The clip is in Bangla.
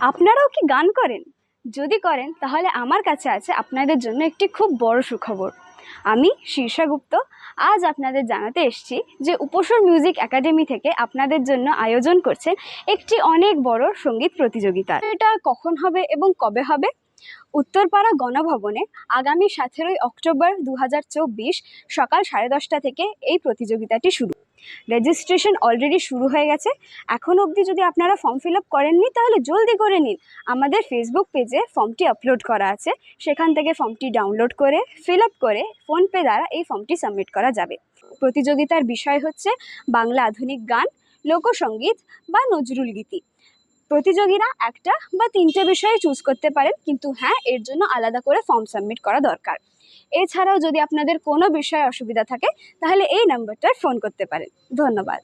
আপনারাও কি গান করেন? যদি করেন, তাহলে আমার কাছে আছে আপনাদের জন্য একটি খুব বড় সুখবর। আমি শীর্ষা গুপ্ত, আজ আপনাদের জানাতে এসেছি যে উপসর মিউজিক একাডেমি থেকে আপনাদের জন্য আয়োজন করছে একটি অনেক বড় সংগীত প্রতিযোগিতা। এটা কখন হবে এবং কবে হবে? উত্তরপাড়া গণভবনে আগামী সতেরোই অক্টোবর দু হাজার চব্বিশ সকাল সাড়ে দশটা থেকে এই প্রতিযোগিতাটি শুরু। রেজিস্ট্রেশন অলরেডি শুরু হয়ে গেছে। এখন অবধি যদি আপনারা ফর্ম ফিল আপ করেননি, তাহলে জলদি করে নিন। আমাদের ফেসবুক পেজে ফর্মটি আপলোড করা আছে। সেখান থেকে ফর্মটি ডাউনলোড করে ফিল আপ করে ফোনপে দ্বারা এই ফর্মটি সাবমিট করা যাবে। প্রতিযোগিতার বিষয় হচ্ছে বাংলা আধুনিক গান লোকসঙ্গীত বা নজরুল গীতি। প্রতিযোগীরা একটা বা তিনটে বিষয়ে চুজ করতে পারেন, কিন্তু হ্যাঁ এর জন্য আলাদা করে ফর্ম সাবমিট করা দরকার। এছাড়াও যদি আপনাদের কোনো বিষয়ে অসুবিধা থাকে তাহলে এই নাম্বারটায় ফোন করতে পারেন। ধন্যবাদ।